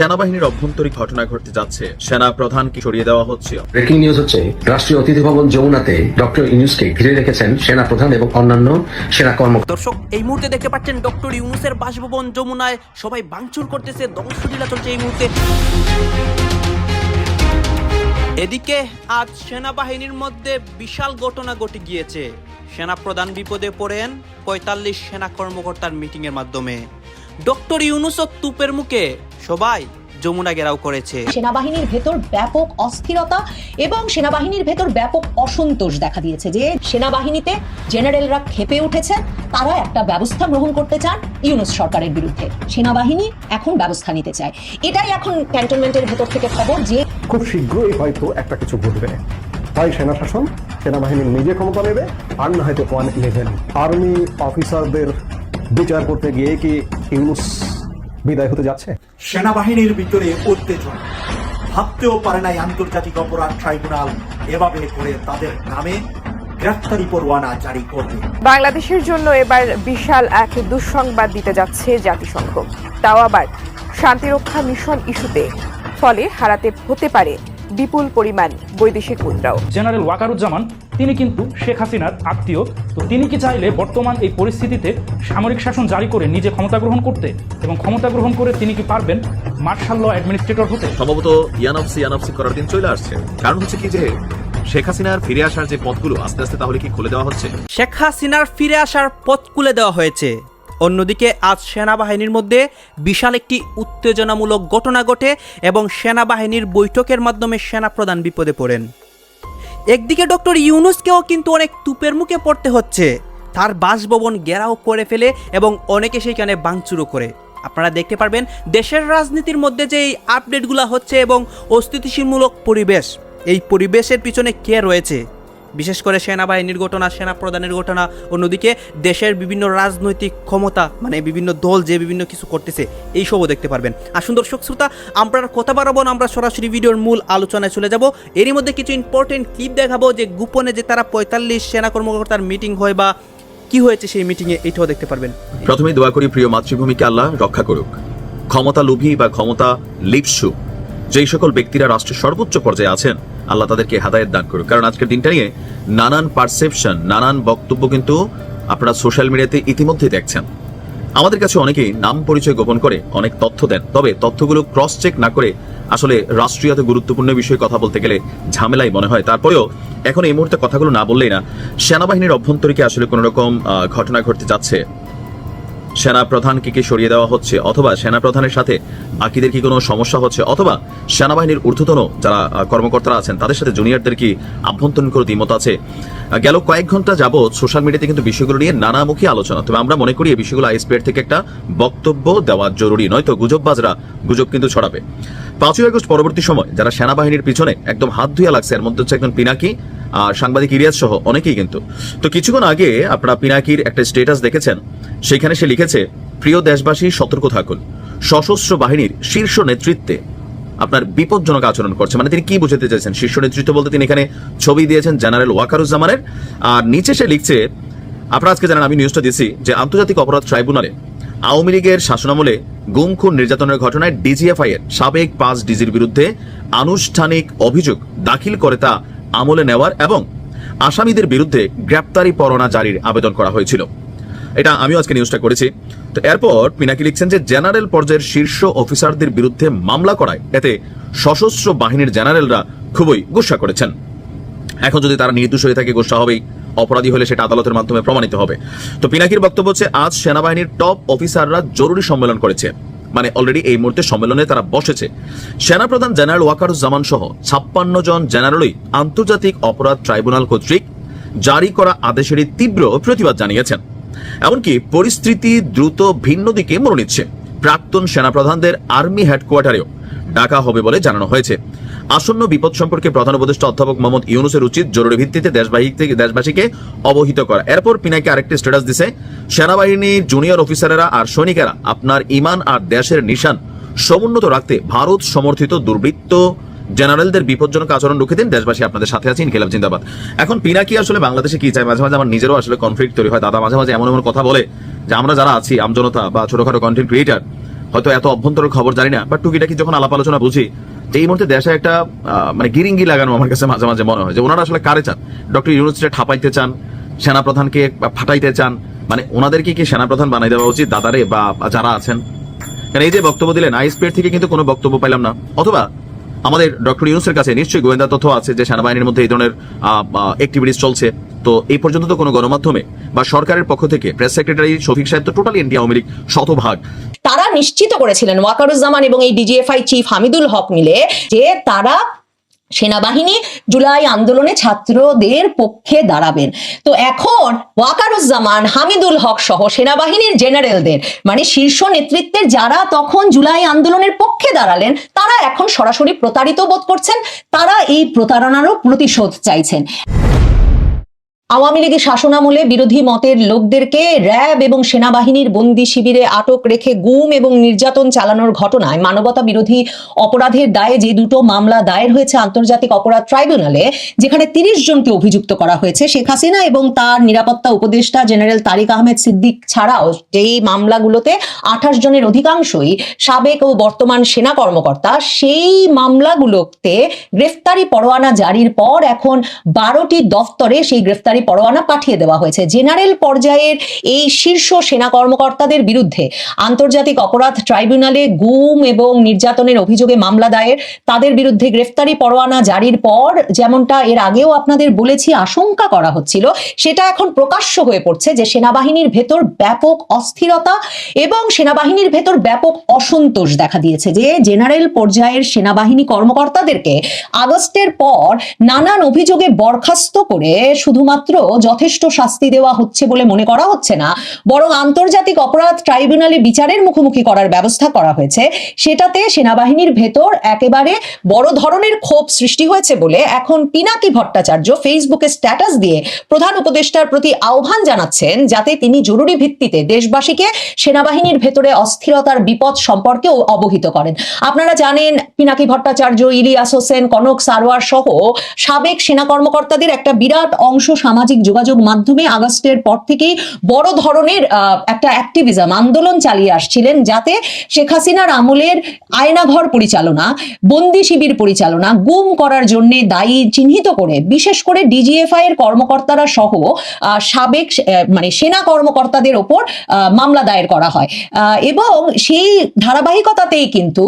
সেনাবাহিনীর অভ্যন্তরীণ ঘটনা ঘটতে যাচ্ছে। সেনা প্রধানকে সরিয়ে দেওয়া হচ্ছে। ব্রেকিং নিউজ হচ্ছে রাষ্ট্রীয় অতিথি ভবন যমুনাতে ডক্টর ইউনুসকে ঘিরে রেখেছেন সেনা প্রধান এবং অন্যান্য সেনা কর্মকর্তা দর্শক এই মুহূর্তে দেখতে পাচ্ছেন ডক্টর ইউনুসের বাসভবন যমুনায় সবাই ভাঙচুর করতেছে ধ্বংসলীলা চলছে এই মুহূর্তে। এদিকে আজ সেনাবাহিনীর মধ্যে বিশাল ঘটনা ঘটে গিয়েছে। সেনা প্রধান বিপদে পড়েন পঁয়তাল্লিশ সেনা কর্মকর্তার মিটিং এর মাধ্যমে। ডক্টর ইউনুস ও তুপের মুখে সবাই যমুনা গেরাও করেছে। সেনাবাহিনীর ভেতর ব্যাপক অস্থিরতা এবং সেনাবাহিনীর ভেতর ব্যাপক অসন্তোষ দেখা দিয়েছে যে সেনাবাহিনীতে জেনারেলরা খেপে উঠেছে তারা একটা ব্যবস্থা গ্রহণ করতে চান ইউনুস সরকারের বিরুদ্ধে। সেনাবাহিনী এখন ব্যবস্থা নিতে চায়। এটাই এখন ক্যান্টনমেন্টের ভেতর থেকে খবর যে খুব শীঘ্রই হয়তো একটা কিছু ঘটবে। হয় সেনা শাসন সেনাবাহিনী নিজে ক্ষমতা নেবে আর না হয়তো ওয়ান ইলেভেন আর্মি অফিসারদের বিচার করতে গিয়ে কি ইউনুস বিদায় হতে যাচ্ছে। সেনাবাহিনীর ভিতরে উত্তেজনা। ভাবতেও পারে নাই আন্তর্জাতিক অপরাধ ট্রাইব্যুনাল এভাবে করে তাদের নামে গ্রেফতারি পরোয়ানা জারি করবে। বাংলাদেশের জন্য এবার বিশাল এক দুঃসংবাদ দিতে যাচ্ছে জাতিসংঘ। তাও আবার শান্তিরক্ষা মিশন ইস্যুতে ফলে হারাতে হতে পারে বিপুল পরিমাণ বৈদেশিক মুদ্রাও। জেনারেল ওয়াকারুজ্জামান তিনি কিন্তু শেখ হাসিনার আত্মীয় তো তিনি কি চাইলে বর্তমান এই পরিস্থিতিতে সামরিক শাসন জারি করে নিজে ক্ষমতা গ্রহণ করতে এবং ক্ষমতা গ্রহণ করে তিনি কি পারবেন মার্শাল ল অ্যাডমিনিস্ট্রেটর হতে? সম্ভবত ইয়ানফসি ইয়ানফসি করার দিন চলে আসছে। কারণ হচ্ছে কি যে শেখ হাসিনার ফিরে আসার যে পথগুলো আস্তে আস্তে তাহলে কি খুলে দেওয়া হচ্ছে? শেখ হাসিনার ফিরে আসার পথ খুলে দেওয়া হয়েছে। অন্যদিকে আজ সেনাবাহিনীর মধ্যে বিশাল একটি উত্তেজনামূলক ঘটনা ঘটে এবং সেনাবাহিনীর বৈঠকের মাধ্যমে সেনাপ্রধান বিপদে পড়েন। একদিকে ডক্টর ইউনুসকেও কিন্তু অনেক তুপের মুখে পড়তে হচ্ছে। তার বাসভবন ঘেরাও করে ফেলে এবং অনেকে সেইখানে বাংচুরো করে। আপনারা দেখতে পারবেন, দেশের রাজনীতির মধ্যে যে এই আপডেটগুলো হচ্ছে এবং অস্থিতিশীলমূলক পরিবেশ, এই পরিবেশের পিছনে কে রয়েছে? বিশেষ করে সেনাবাহিনীর ঘটনা সেনা প্রধানের ঘটনা অন্যদিকে দেশের বিভিন্ন রাজনৈতিক ক্ষমতা মানে বিভিন্ন দল যে বিভিন্ন কিছু করতেছে, এইসবও দেখতে পারবেন। আর সুন্দর শ্রোতা আমরা কথা বাড়াবো, আমরা সরাসরি ভিডিওর মূল আলোচনায় চলে যাব। এরই মধ্যে কিছু ইম্পর্টেন্ট ক্লিপ দেখাবো যে গোপনে যে তারা পঁয়তাল্লিশ সেনা কর্মকর্তার মিটিং হয় বা কি হয়েছে সেই মিটিংয়ে এটাও দেখতে পারবেন। প্রথমেই দোয়া করি প্রিয় মাতৃভূমিকে আল্লাহ রক্ষা করুক। ক্ষমতা লোভী বা ক্ষমতা লিপসু, যেই সকল ব্যক্তিরা রাষ্ট্রের সর্বোচ্চ পর্যায়ে আছেন আল্লাহ তাদেরকে হাদায়ত দান করুক। কারণ আজকের দিনটা নিয়ে নানান পারসেপশন নানান বক্তব্য কিন্তু আপনারা সোশ্যাল মিডিয়াতে ইতিমধ্যে দেখছেন। আমাদের কাছে অনেকেই নাম পরিচয় গোপন করে অনেক তথ্য দেন। তবে তথ্যগুলো ক্রস চেক না করে আসলে রাষ্ট্রীয় গুরুত্বপূর্ণ বিষয়ে কথা বলতে গেলে ঝামেলাই মনে হয়। তারপরেও এখন এই মুহূর্তে কথাগুলো না বললেই না, সেনাবাহিনীর অভ্যন্তরীকে আসলে কোনো রকম ঘটনা ঘটতে যাচ্ছে। সেনা প্রধানকে কি সরিয়ে দেওয়া হচ্ছে অথবা সেনা প্রধানের সাথে বাকিদের কি কোনো সমস্যা হচ্ছে? অথবা সেনাবাহিনীর ঊর্ধ্বতন যারা কর্মকর্তারা আছেন, তাদের সাথে জুনিয়রদের কি আভ্যন্তরীণ কোনো দ্বিমত আছে? গেল কয়েক ঘণ্টা যাবৎ সোশ্যাল মিডিয়াতে কিন্তু বিষয়গুলো নিয়ে নানামুখী আলোচনা। তবে আমরা মনে করি এই বিষয়গুলো আইএসপিআর থেকে একটা বক্তব্য দেওয়া জরুরি, নয়তো গুজববাজরা গুজব কিন্তু ছড়াবে। পাঁচই আগস্ট পরবর্তী সময় যারা সেনাবাহিনীর পিছনে একদম হাত ধুয়ে লাগছে, এর মধ্যে হচ্ছে একজন পিনাকি আর সাংবাদিক ইরিয়াজ সহ অনেকেই কিন্তু। তো কিছুক্ষণ আগে আপনারা পিনাকির একটা স্টেটাস দেখেছেন, সেখানে সে লিখেছে, প্রিয় দেশবাসী, সতর্ক থাকুন। সশস্ত্র বাহিনীর শীর্ষ নেতৃত্বে আপনার বিপজ্জনক আচরণ করছে। মানে তিনি কি বুঝাতে চাইছেন? শীর্ষ নেতৃত্ব বলতে তিনি এখানে ছবি দিয়েছেন জেনারেল ওয়াকারুজ্জামানের। আর নিচে সে লিখছে, আপনারা আজকে জানেন, আমি নিউজটা দিয়েছি যে আন্তর্জাতিক অপরাধ ট্রাইব্যুনালে আওয়ামী লীগের শাসনামলে গুম খুন নির্যাতনের ঘটনায় ডিজিএফআই এর সাবেক পাঁচ ডিজির বিরুদ্ধে আনুষ্ঠানিক অভিযোগ দাখিল করে তা আমলে নেওয়ার এবং আসামিদের বিরুদ্ধে গ্রেপ্তারি পরোয়ানা জারির আবেদন করা হয়েছিল। এটা আমিও আজকে নিউজটা করেছি। তো এরপর পিনাকি লিখছেন যে জেনারেল পর্যায়ের শীর্ষ অফিসারদের বিরুদ্ধে মামলা করায়। এতে সশস্ত্র বাহিনীর জেনারেলরা খুবই গুসা করেছেন। এখন যদি তারা নির্দোষ হয়ে থাকে, গোসা হবেই। অপরাধী হলে সেটা আদালতের মাধ্যমে প্রমাণিত হবে। তো পিনাকির বক্তব্য হচ্ছে, আজ সেনাবাহিনীর টপ অফিসাররা জরুরি সম্মেলন করেছে। মানে অলরেডি এই মুহূর্তে সম্মেলনে তারা বসেছে। সেনাপ্রধান জেনারেল ওয়াকারুজ্জামান সহ ছাপ্পান্ন জন জেনারেলই আন্তর্জাতিক অপরাধ ট্রাইব্যুনাল কর্তৃক জারি করা আদেশেরই তীব্র প্রতিবাদ জানিয়েছেন। এমনকি পরিস্থিতি দ্রুত ভিন্ন দিকে মোড় নিচ্ছে। প্রাক্তন সেনাপ্রধানদের আর্মি হেডকোয়ার্টারেও ডাকা হবে বলে জানানো হয়েছে। আসন্ন বিপদ সম্পর্কে প্রধান উপদেষ্টা অধ্যাপক মোহাম্মদ ইউনুসের উচিত জরুরি ভিত্তিতে দেশবাহী থেকে দেশবাসীকে অবহিত করা। এরপর পিনাকি আরেকটি স্ট্যাটাস দিছে, সেনাবাহিনীর জুনিয়র অফিসারেরা আর সৈনিকেরা আপনার ইমান আর দেশের নিশান সমুন্নত রাখতে ভারত সমর্থিত দুর্বৃত্ত জেনারেলদের বিপজ্জনক আচরণ রুখে দিন, দেশবাসী আপনাদের সাথে আছে, ইনকিলাব জিন্দাবাদ। এখন পিনাকি আসলে বাংলাদেশে কি চায়? মাঝে মাঝে আমার নিজেরও আসলে কনফ্লিক্ট তৈরি হয়। দাদা মাঝে মাঝে এমন এমন কথা বলে যে আমরা যারা আছি আমজনতা বা ছোটখাটো কন্টেন্ট ক্রিয়েটার হয়তো এত অভ্যন্তরের খবর জানি না বা টুকিটাকি যখন আলাপ আলোচনা বুঝি যে এই মুহূর্তে দেশে একটা মানে গিরিঙ্গি লাগানো আমার কাছে মাঝে মাঝে মনে হয় যে ওনারা আসলে কারে চান? ডক্টর ইউনুসকে ঠাপাইতে চান, সেনাপ্রধানকে ফাটাইতে চান মানে ওনাদেরকে কি সেনাপ্রধান বানাই দেওয়া উচিত, দাদারে বা যারা আছেন? কারণ এই যে বক্তব্য দিলেন, আইএসপির থেকে কিন্তু কোনো বক্তব্য পাইলাম না। অথবা আমাদের ডক্টর ইউনুসের কাছে নিশ্চয়ই গোয়েন্দা তথ্য আছে যে সেনাবাহিনীর মধ্যে এই ধরনের অ্যাক্টিভিটিস চলছে। তো এই পর্যন্ত তো কোনো গণমাধ্যমে বা সরকারের পক্ষ থেকে প্রেস সেক্রেটারি শফিক সাহেব তো টোটালি ইন্ডিয়া আওয়ামী লীগ শতভাগ। তারা নিশ্চিত করেছিলেন ওয়াকারুজ্জামান এবং এই ডিজিএফআই চিফ হামিদুল হক মিলে যে তারা সেনাবাহিনী জুলাই আন্দোলনে ছাত্রদের পক্ষে দাঁড়াবেন। তো এখন ওয়াকারুজ্জামান, হামিদুল হক সহ সেনাবাহিনীর জেনারেলদের মানে শীর্ষ নেতৃত্বের যারা তখন জুলাই আন্দোলনের পক্ষে দাঁড়ালেন, তারা এখন সরাসরি প্রতারিত বোধ করছেন, তারা এই প্রতারণারও প্রতিশোধ চাইছেন। আওয়ামী লীগের শাসনামলে বিরোধী মতের লোকদেরকে র্যাব এবং সেনাবাহিনীর বন্দি শিবিরে আটক রেখে গুম এবং নির্যাতন চালানোর ঘটনায় মানবতা বিরোধী অপরাধের দায়ে যে দুটো মামলা দায়ের হয়েছে আন্তর্জাতিক অপরাধ ট্রাইব্যুনালে, যেখানে তিরিশ জনকে অভিযুক্ত করা হয়েছে শেখ হাসিনা এবং তার নিরাপত্তা উপদেষ্টা জেনারেল তারিক আহমেদ সিদ্দিক ছাড়াও যেই মামলাগুলোতে আঠাশ জনের অধিকাংশই সাবেক ও বর্তমান সেনা কর্মকর্তা, সেই মামলাগুলোতে গ্রেফতারি পরোয়ানা জারির পর এখন বারোটি দফতরে সেই গ্রেফতারি পরোয়ানা পাঠিয়ে দেওয়া হয়েছে। জেনারেল পর্যায়ের এই শীর্ষ সেনা কর্মকর্তাদের বিরুদ্ধে আন্তর্জাতিক অপরাধ ট্রাইব্যুনালে গুম এবং নির্যাতনের অভিযোগে মামলা দায়ের। তাদের বিরুদ্ধে গ্রেফতারি পরোয়ানা জারির পর যেমনটা এর আগেও আপনাদের বলেছি আশঙ্কা করা হচ্ছিল, সেটা এখন প্রকাশ্য হয়ে পড়ছে যে সেনাবাহিনীর ভেতর ব্যাপক অস্থিরতা এবং সেনাবাহিনীর ভেতর ব্যাপক অসন্তোষ দেখা দিয়েছে যে জেনারেল পর্যায়ের সেনাবাহিনী কর্মকর্তাদেরকে আগস্টের পর নানান অভিযোগে বরখাস্ত করে শুধুমাত্র যথেষ্ট শাস্তি দেওয়া হচ্ছে বলে মনে করা হচ্ছে না, বরং আন্তর্জাতিক অপরাধ ট্রাইব্যুনালে বিচারের মুখোমুখি করার ব্যবস্থা করা হয়েছে। সেটাতে সেনাবাহিনীর ভেতর একেবারে বড় ধরনের ক্ষোভ সৃষ্টি হয়েছে বলে এখন পিনাকি ভট্টাচার্য ফেসবুকে স্ট্যাটাস দিয়ে প্রধান উপদেষ্টার প্রতি আহ্বান জানাচ্ছেন, যাতে তিনি জরুরি ভিত্তিতে দেশবাসীকে সেনাবাহিনীর ভেতরে অস্থিরতার বিপদ সম্পর্কে অবহিত করেন। আপনারা জানেন, পিনাকি ভট্টাচার্য, ইলিয়াস হোসেন, কনক সারোয়ার সহ সাবেক সেনা কর্মকর্তাদের একটা বিরাট অংশ সামাজিক যোগাযোগ মাধ্যমে আগস্টের পর থেকেই বড় ধরনের একটা অ্যাক্টিভিজম আন্দোলন চালিয়ে আসছিলেন যাতে শেখ হাসিনার আমলের আয়নাঘর পরিচালনা, বন্দি শিবির পরিচালনা, গুম করার জন্য দায়ী চিহ্নিত করে, বিশেষ করে ডিজিএফআই এর কর্মকর্তারা সহ সাবেক মানে সেনা কর্মকর্তাদের ওপর মামলা দায়ের করা হয়। এবং সেই ধারাবাহিকতাতেই কিন্তু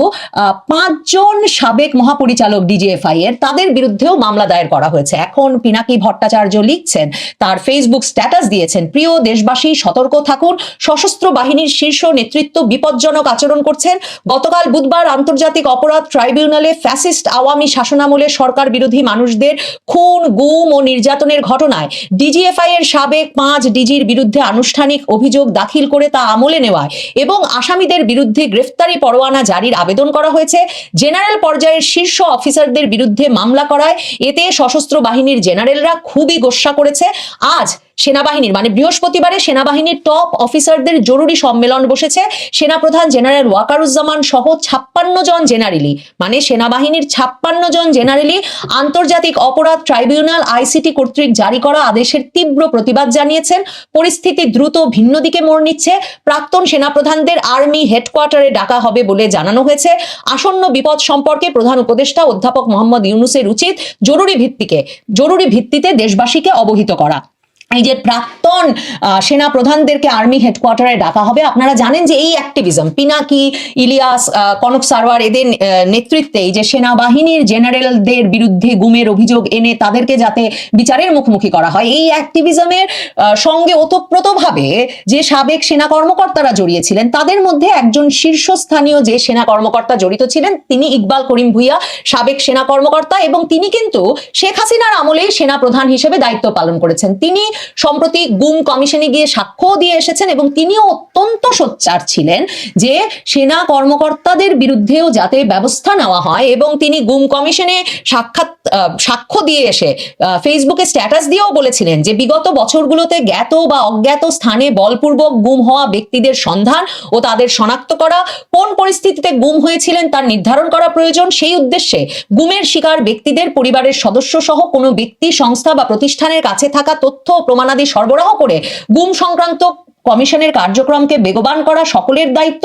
পাঁচজন সাবেক মহাপরিচালক ডিজিএফআই এর তাদের বিরুদ্ধেও মামলা দায়ের করা হয়েছে। এখন পিনাকি ভট্টাচার্য লিখছেন তার ফেসবুক স্ট্যাটাস দিয়েছেন। প্রিয় দেশবাসী, সতর্ক থাকুন। সশস্ত্র বাহিনীর শীর্ষ নেতৃত্ব বিপজ্জনক আচরণ করছেন। গতকাল বুধবার আন্তর্জাতিক অপরাধ ট্রাইব্যুনালে ফ্যাসিস্ট আওয়ামী শাসনামলে সরকার বিরোধী মানুষদের খুন, গুম ও নির্যাতনের ঘটনায় ডিজিএফআই এর সাবেক পাঁচ ডিজির বিরুদ্ধে আনুষ্ঠানিক অভিযোগ দাখিল করে তা আমলে নেওয়ায় এবং আসামিদের বিরুদ্ধে গ্রেফতারি পরোয়ানা জারির আবেদন করা হয়েছে। জেনারেল পর্যায়ের শীর্ষ অফিসারদের বিরুদ্ধে মামলা করায় এতে সশস্ত্র বাহিনীর জেনারেলরা খুবই গোস্বা করেছে। আজ সেনাবাহিনীর মানে বৃহস্পতিবারে সেনাবাহিনীর টপ অফিসারদের জরুরি সম্মেলন বসেছে। সেনাপ্রধান জেনারেল ওয়াকারুজ্জামান সহ ছাপ্পান্ন জন জেনারেলি মানে সেনাবাহিনীর ছাপ্পান্ন জন জেনারেলি আন্তর্জাতিক অপরাধ ট্রাইব্যুনাল আইসিটি কর্তৃক জারি করা আদেশের তীব্র প্রতিবাদ জানিয়েছেন। পরিস্থিতি দ্রুত ভিন্ন দিকে মোড় নিচ্ছে। প্রাক্তন সেনাপ্রধানদের আর্মি হেডকোয়ার্টারে ডাকা হবে বলে জানানো হয়েছে। আসন্ন বিপদ সম্পর্কে প্রধান উপদেষ্টা অধ্যাপক মোহাম্মদ ইউনুসের উচিত জরুরি ভিত্তিকে, জরুরি ভিত্তিতে দেশবাসীকে অবহিত করা। এই যে প্রাক্তন সেনা প্রধানদেরকে আর্মি হেডকোয়ার্টারে ডাকা হবে। আপনারা জানেন যে এই অ্যাক্টিভিজম পিনাকি, ইলিয়াস কনক সারওয়ার এদের নেতৃত্বে যে সেনাবাহিনীর জেনারেলদের বিরুদ্ধে গুমের অভিযোগ এনে তাদেরকে যাতে বিচারের মুখোমুখি করা হয়, এই অ্যাক্টিভিজমের সঙ্গে ওতপ্রোতভাবে যে সাবেক সেনা কর্মকর্তারা জড়িয়েছিলেন, তাদের মধ্যে একজন শীর্ষস্থানীয় যে সেনা কর্মকর্তা জড়িত ছিলেন, তিনি ইকবাল করিম ভুইয়া, সাবেক সেনা কর্মকর্তা এবং তিনি কিন্তু শেখ হাসিনার আমলেই সেনা প্রধান হিসেবে দায়িত্ব পালন করেছেন। তিনি সম্প্রতি গুম কমিশনে গিয়ে সাক্ষ্য দিয়ে এসেছেন এবং তিনিও অত্যন্ত সোচ্চার ছিলেন যে সেনা কর্মকর্তাদের বিরুদ্ধেও যাতে ব্যবস্থা নেওয়া হয় এবং তিনি গুম কমিশনে সাক্ষাৎ সাক্ষ্য দিয়ে এসে ফেসবুকে স্ট্যাটাস দিয়েও বলেছিলেন যে বিগত বছরগুলোতে জ্ঞাত বা অজ্ঞাত স্থানে বলপূর্বক গুম হওয়া ব্যক্তিদের সন্ধান ও তাদের শনাক্ত করা, কোন পরিস্থিতিতে গুম হয়েছিলেন তার নির্ধারণ করা প্রয়োজন, সেই উদ্দেশ্যে গুমের শিকার ব্যক্তিদের পরিবারের সদস্য সহ কোনো ব্যক্তি, সংস্থা বা প্রতিষ্ঠানের কাছে থাকা তথ্য প্রমাণাদি সরবরাহ করে গুম সংক্রান্ত কমিশনের কার্যক্রমকে বেগবান করা সকলের দায়িত্ব।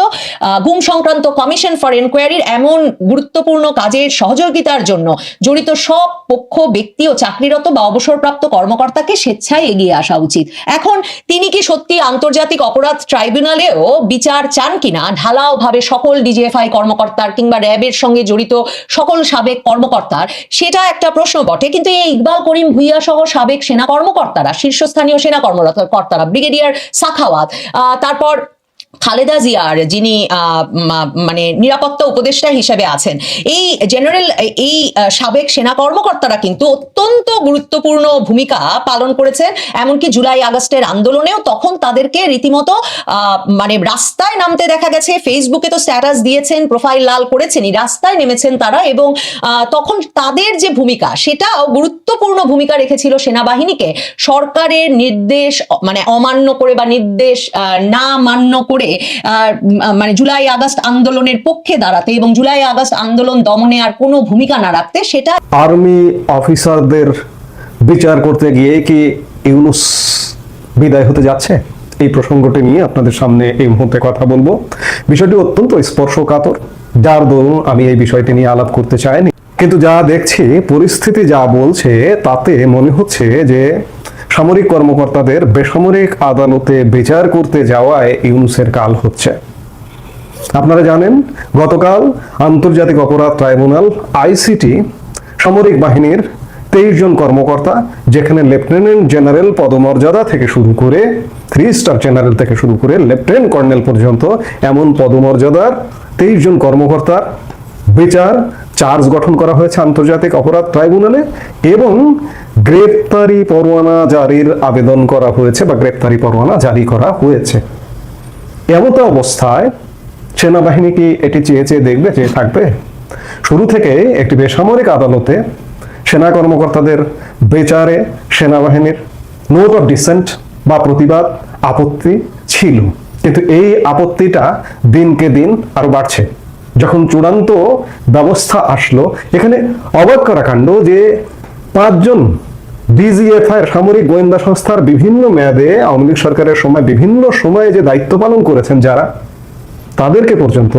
গুম সংক্রান্ত কমিশন ফর এনকোয়ারির এমন গুরুত্বপূর্ণ কাজের সহযোগিতার জন্য জড়িত সব পক্ষ, ব্যক্তি ও চাকরিরত বা অবসরপ্রাপ্ত কর্মকর্তাকে স্বেচ্ছায় এগিয়ে আসা উচিত। এখন তিনি কি সত্যি আন্তর্জাতিক অপরাধ ট্রাইব্যুনালেও বিচার চান কিনা? ঢালাও ভাবে সকল ডিজিএফআই কর্মকর্তার কিংবা র্যাবের সঙ্গে জড়িত সকল সাবেক কর্মকর্তার, সেটা একটা প্রশ্ন বটে। কিন্তু এই ইকবাল করিম ভুইয়া সহ সাবেক সেনা কর্মকর্তারা, শীর্ষস্থানীয় সেনা কর্মকর্তারা ব্রিগেডিয়ার সাখাওয়াত আহ, তারপর খালেদা জিয়ার যিনি মানে নিরাপত্তা উপদেষ্টা হিসেবে আছেন, এই জেনারেল এই সাবেক সেনা কর্মকর্তারা কিন্তু অত্যন্ত গুরুত্বপূর্ণ ভূমিকা পালন করেছেন। এমনকি জুলাই আগস্টের আন্দোলনেও তখন তাদেরকে রীতিমতো মানে রাস্তায় নামতে দেখা গেছে। ফেসবুকে তো স্ট্যাটাস দিয়েছেন প্রোফাইল লাল করেছেনই, রাস্তায় নেমেছেন তারা এবং তখন তাদের যে ভূমিকা, সেটাও গুরুত্বপূর্ণ ভূমিকা রেখেছিল সেনাবাহিনীকে। সরকারের নির্দেশ মানে অমান্য করে বা নির্দেশ না মান্য করে উম, মানে জুলাই আগস্ট আন্দোলনের পক্ষে দাঁড়াতে এবং জুলাই আগস্ট আন্দোলন দমনে আর কোনো ভূমিকা না রাখতে সেটা আর্মি অফিসারদের বিচার করতে গিয়ে কি ইউনুস বিদায় হতে যাচ্ছে? এই প্রসঙ্গটি নিয়ে আপনাদের সামনে এই মুহূর্তে কথা বলব। বিষয়টি অত্যন্ত স্পর্শকাতর। যার দরুন আমি এই বিষয়টি নিয়ে আলাপ করতে চাইনি। কিন্তু যা দেখছি পরিস্থিতি যা বলছে তাতে মনে হচ্ছে যে সামরিক কর্মকর্তাদের বেসামরিক আদালতে বিচার করতে যাওয়ায় ইউনুসের কাল হচ্ছে। আপনারা জানেন, গতকাল আন্তর্জাতিক অপরাধ ট্রাইব্যুনাল, আইসিটি, সামরিক বাহিনীর তেইশ জন কর্মকর্তা, যেখানে লেফটেন্যান্ট জেনারেল পদমর্যাদা থেকে শুরু করে থ্রি স্টার জেনারেল থেকে শুরু করে লেফটেন্যান্ট কর্নেল পর্যন্ত এমন পদমর্যাদার তেইশ জন কর্মকর্তার বিচার চার্জ গঠন করা হয়েছে আন্তর্জাতিক অপরাধ ট্রাইব্যুনালে এবং গ্রেপ্তারি পরোয়ানা জারির আবেদন করা হয়েছে বা গ্রেপ্তারি পরোয়ানা জারি করা হয়েছে। এমতো অবস্থায় সেনাবাহিনী কি এটি চেয়ে চেয়ে দেখবে, চেয়ে থাকবে? শুরু থেকে একটি বেসামরিক আদালতে সেনা কর্মকর্তাদের বেচারে সেনাবাহিনীর নোট অফ ডিসেন্ট বা প্রতিবাদ, আপত্তি ছিল। কিন্তু এই আপত্তিটা দিনকে দিন আরও বাড়ছে। যখন চূড়ান্ত ব্যবস্থা আসলো, এখানে অবাক করা কাণ্ড যে পাঁচজন ডিজিএফআই সামরিক গোয়েন্দা সংস্থার বিভিন্ন মেয়াদে আওয়ামী লীগ সরকারের সময় বিভিন্ন সময়ে যে দায়িত্ব পালন করেছেন যারা, তাদেরকে পর্যন্ত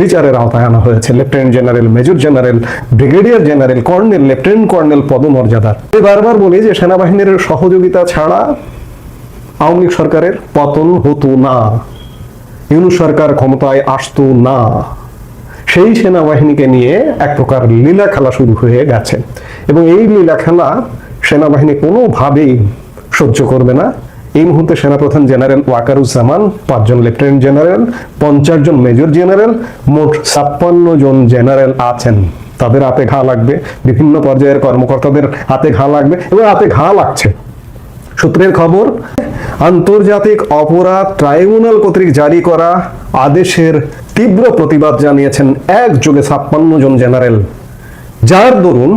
বিচারের আওতায় আনা হয়েছে। Lieutenant general major general brigadier general colonel lieutenant colonel পদমর্যাদার আমি বারবার বলি যে সেনাবাহিনীর সহযোগিতা ছাড়া আওয়ামী লীগ সরকারের পতন হতো না। ইউনুস সরকার ক্ষমতায় আসতো না। সেই সেনাবাহিনীকে নিয়ে এক প্রকার লীলা খেলা শুরু হয়ে গেছে। এবং এই লীলা খেলা সেনাবাহিনী কোনোভাবেই সহ্য করবে না। এই মুহূর্তে সেনাপ্রধান জেনারেল ওয়াকারুজ্জামান, পাঁচজন লেফটেন্যান্ট জেনারেল, পঞ্চাশ জন মেজর জেনারেল, মোট ছাপ্পান্ন জন জেনারেল আছেন। তাদের হাতে ঘা লাগবে, বিভিন্ন পর্যায়ের কর্মকর্তাদের হাতে ঘা লাগবে এবং হাতে ঘা লাগছে। সূত্রের খবর, আন্তর্জাতিক অপরাধ ট্রাইব্যুনাল কর্তৃক জারি করা আদেশের তীব্র প্রতিবাদ জানিয়েছেন একযোগে ছাপ্পান্ন জন জেনারেল। যার দরুন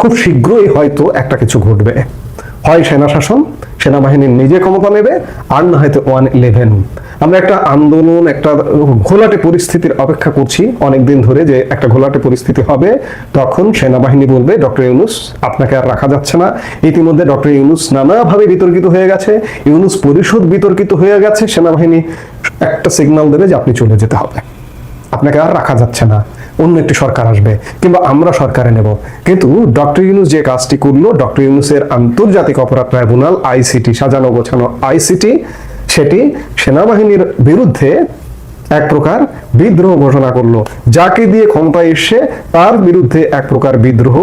খুব শীঘ্রই হয়তো একটা কিছু ঘটবে। হয় সেনা শাসন সেনাবাহিনীর নিজে ক্ষমতা নেবে, আর না হয়তো ওয়ান ইলেভেন। আমরা একটা আন্দোলন, একটা ঘোলাটে পরিস্থিতির অপেক্ষা করছি অনেকদিন ধরে যে একটা ঘোলাটে পরিস্থিতি হবে। তখন সেনাবাহিনী বলবে, ডক্টর ইউনুস, আপনাকে আর রাখা যাচ্ছে না। ইতিমধ্যে ডক্টর ইউনুস নানাভাবে বিতর্কিত হয়ে গেছে। ইউনুস পরিষদ বিতর্কিত হয়ে গেছে সেনাবাহিনী। একটা সিগন্যাল দেবে যে আপনি চলে যেতে হবে। আপনাকে আর রাখা যাচ্ছে না। অন্য একটি সরকার আসবে কিংবা আমরা সরকারে নেব। কিন্তু ডক্টর ইউনুস যে কাজটি করল, ডক্টর ইউনুসের আন্তর্জাতিক অপরাধ ট্রাইব্যুনাল আইসিটি সাজানো গোছানো আইসিটি সেটি সেনাবাহিনীর বিরুদ্ধে এক প্রকার বিদ্রোহ ঘোষণা করল। যাকে দিয়ে ক্ষমতায় এসে তার বিরুদ্ধে এক প্রকার বিদ্রোহ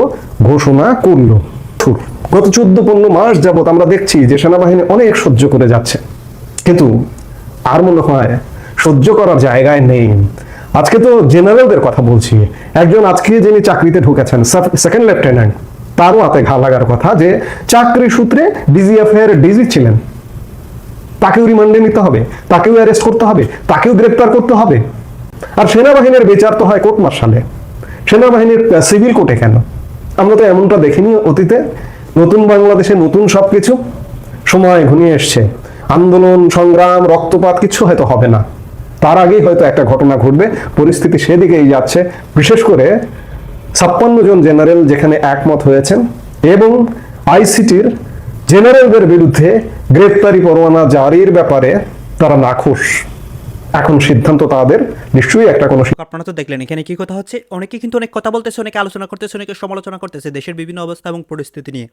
ঘোষণা করল। গত চোদ্দ পনেরো মাস যাবত আমরা দেখছি যে সেনাবাহিনী অনেক সহ্য করে যাচ্ছে। কিন্তু আর মনে হয় সহ্য করার জায়গায় নেই। আজকে তো জেনারেলদের কথা বলছি। একজন আজকে যিনি চাকরিতে ঢুকেছেন সেকেন্ড লেফটেন্যান্ট তারও হাতে ঘা লাগার কথা যে চাকরি সূত্রে ডিজিএফ এর ডিজি ছিলেন। তাকেও রিমান্ডে নিতে হবে, তাকেও অ্যারেস্ট করতে হবে, তাকেও গ্রেপ্তার করতে হবে। আর সেনাবাহিনীর বিচার তো হয় কোর্ট মার্শালে। সেনাবাহিনীর সিভিল কোর্টে কেন? আমরা তো এমনটা দেখিনি অতীতে। নতুন বাংলাদেশে নতুন সবকিছু। সময় ঘনিয়ে এসছে। আন্দোলন, সংগ্রাম, রক্তপাত কিছু হয়তো হবে না। তার আগেই হয়তো একটা ঘটনা ঘটবে। পরিস্থিতি সেদিকেই যাচ্ছে। বিশেষ করে ছাপ্পান্ন জন জেনারেল যেখানে একমত হয়েছেন এবং আইসিটির জেনারেলদের বিরুদ্ধে গ্রেপ্তারি পরোয়ানা জারির ব্যাপারে তারা নাখোশ। এখন সিদ্ধান্ত তাদের, নিশ্চয়ই একটা কোনো আপনারা তো দেখলেন, এখানে কি কথা হচ্ছে? অনেকে কিন্তু অনেক কথা বলতেছে, অনেকে আলোচনা করতেছে, অনেকে সমালোচনা করতেছে, দেশের বিভিন্ন অবস্থা এবং পরিস্থিতি নিয়ে।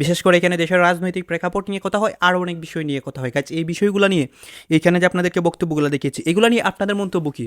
বিশেষ করে এখানে দেশের রাজনৈতিক প্রেক্ষাপট নিয়ে কথা হয় আর অনেক বিষয় নিয়ে কথা হয়। কাজ এই বিষয়গুলো নিয়ে এখানে যে আপনাদেরকে বক্তব্যগুলো দেখিয়েছি, এগুলো নিয়ে আপনাদের মন্তব্য কি?